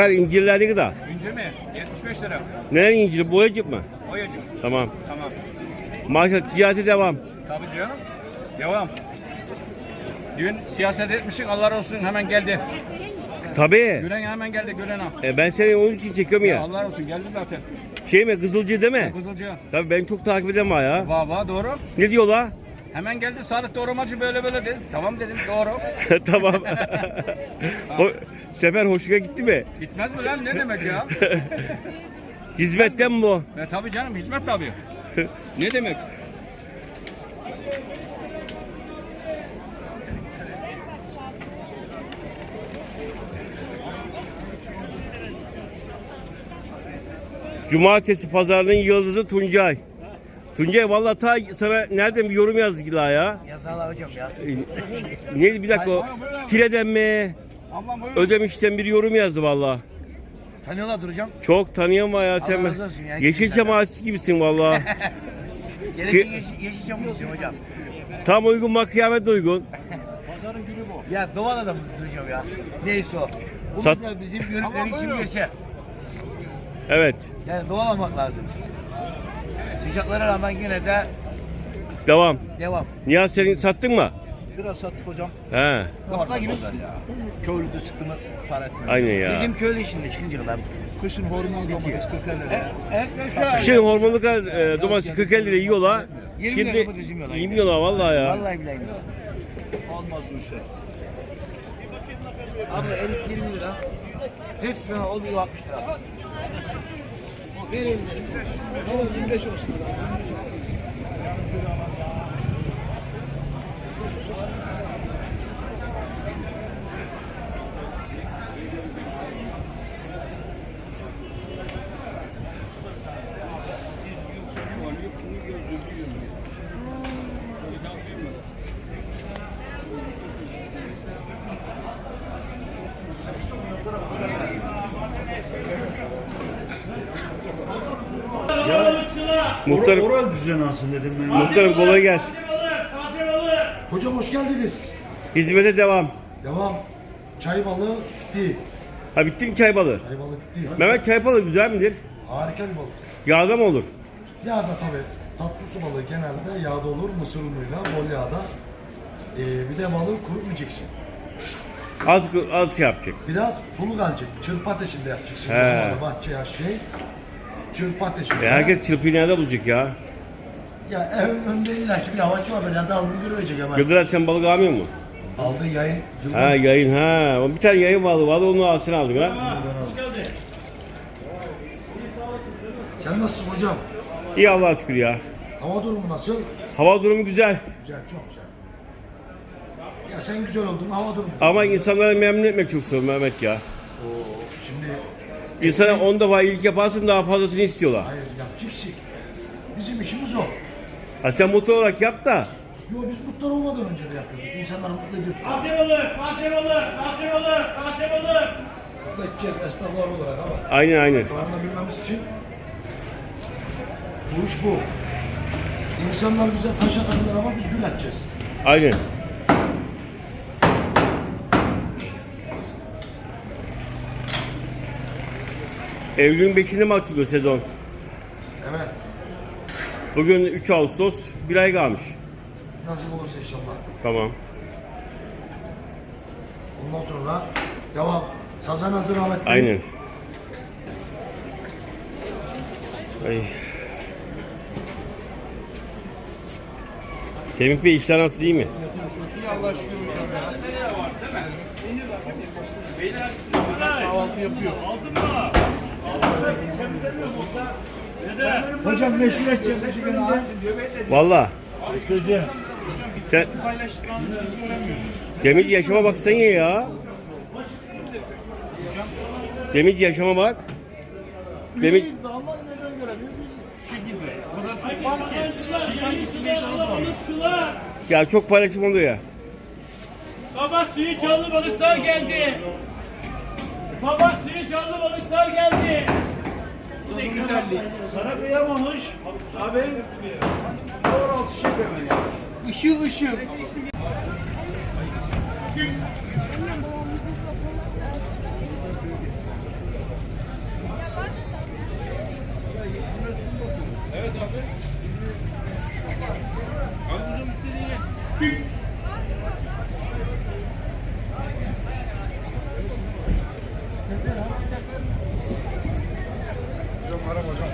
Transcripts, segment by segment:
Her incirler ne kadar? İncir mi? 75 lira. Neren inciri? Boyacık mı? Oyacık. Tamam. Tamam. Maşallah ticarete devam. Tabii canım. Devam. Dün siyaset etmişsin Allah olsun hemen geldi. Tabii. Gülen hemen geldi Gülen ağam. E ben seni onun için çekiyorum ya. Allah olsun geldi zaten. Şey mi? Kızılcı değil mi? Kızılcı. Tabii ben çok takip var ya. Vava doğru. Ne diyorlar? Hemen geldi Sadık doğramacı böyle böyle dedi. Tamam dedim doğru. tamam. o, sefer hoşuna gitti mi? Bitmez mi lan ne demek ya? Hizmetten mi bu? e tabii canım hizmet tabii. ne demek? Cumartesi pazarının yıldızı Tuncay. Tuncay vallahi ta sana nereden bir yorum yazdık la ya? Yazarlar hocam ya. E, Ne bir dakika o. Tire'den mi? Ödemişten bir yorum yazdı vallahi. Tanıyorlardır hocam. Çok tanıyan var ya sen. Allah razı olsun ya. Yeşilçam ağaççı gibisin vallahi. Gerekli yeşil, Yeşilçam için hocam. Tam uygun bak kıyamet de uygun. Ya doğal adam hocam ya. Neyse o. Bu Sat- mesela bizim yörüklerin simgesi. Evet. Yani doğal olmak lazım. Sıcaklara rağmen yine de Devam. devam. Nihat senin sattın mı? Biraz sattık hocam. He. Bakla gibi. Köylüde çıktı mı para etmiyor. Aynen ya. Bizim köylü işinde çıkınca kadar. Kışın hormon domates 40 lira. Evet şöyle. Kışın hormonlu e, domates 40 lira yiyorlar. 20 Şimdi lira domates yemiyorlar. yemiyorlar vallahi ya. Vallahi billahi. yemiyorlar. Olmaz bu işe. Abla erik 20 lira. Hepsine oluyor 60 lira. Vereyim. Tamam 25 olsun. Muhtarım, Oral düzen alsın dedim ben. muhtarım kolay gelsin. Hocam hoş geldiniz. Hizmete devam. Devam. Çay balığı değil. Ha bitti mi çay balığı? Çay balık değil. Mehmet çay balığı güzel midir? Harika bir balık. Yağda mı olur? Yağda tabii. Tatlı su balığı genelde yağda olur. Mısır unuyla bol yağda. Ee, bir de balığı kurutmayacaksın. Az az şey yapacak. Biraz sulu kalacak. Çırpı ateşinde yapacaksın. He. Bahçe ya şey. Çırpı ateşinde. E, herkes çırpıyı nerede bulacak ya? Ya evin önünde illa ki bir havacı var. Böyle dalını görüvecek hemen. Gıdıra sen balık almıyor mu? Aldığı yayın. Ha yayın ha. Bir tane yayın balığı vardı onu alsın aldık ha. Sen nasılsın hocam? İyi Allah'a şükür ya. Hava durumu nasıl? Hava durumu güzel. Güzel, çok güzel. Ya sen güzel oldun, hava durumu. Ama insanları memnun etmek çok zor Mehmet ya. Oo, İnsana 10 defa iyilik yaparsın daha fazlasını istiyorlar. hayır yapacaksın. Bizim işimiz o. Ha sen mutlu olarak yap da. Yo biz mutlu olmadan önce de yapıyorduk. İnsanları mutlu ediyorduk. Taze balık, taze balık, taze balık, taze balık. Mutlu edeceğiz esnaflar olarak ama. Aynen aynen. Karnını bilmemiz için bu iş bu. İnsanlar bize taş atabilir ama biz gül atacağız. Aynen. Eylül'ün 5'inde mi açılıyor sezon? Evet. Bugün 3 Ağustos, bir ay kalmış. Nasip olursa inşallah. Tamam. Ondan sonra devam. Sazan hazır Ahmet Bey. Aynen. Ay. Semih Bey işler nasıl değil mi? Hocam meşhur edeceğiz. Valla. Sen Demirci yaşama baksana ya. Demirci yaşama bak. Demir ya çok paylaşım oluyor ya. Sabah suyu canlı balıklar geldi. Sabah seni canlı balıklar geldi. Bu ne güzellik. Sana kıyamamış. Abi. Doğru altı şık hemen ya. Işıl ışıl. Evet abi. Abi bu.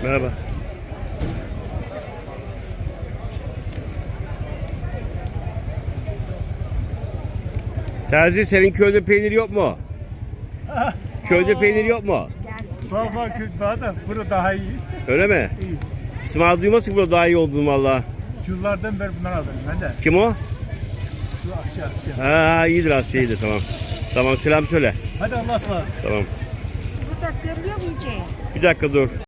Merhaba. Terzi senin köyde peynir yok mu? Köyde peynir yok mu? Baba kötü da burada daha iyi. Öyle mi? İsmail duymaz ki burada daha iyi olduğunu valla. Yıllardan beri bundan aldım ben de. Kim o? Şu Asya Asya. Ha iyidir Asya iyidir tamam. Tamam selam söyle. Hadi Allah'a ısmarladık. Tamam. Bu da görüyor mu iyice? Bir dakika dur.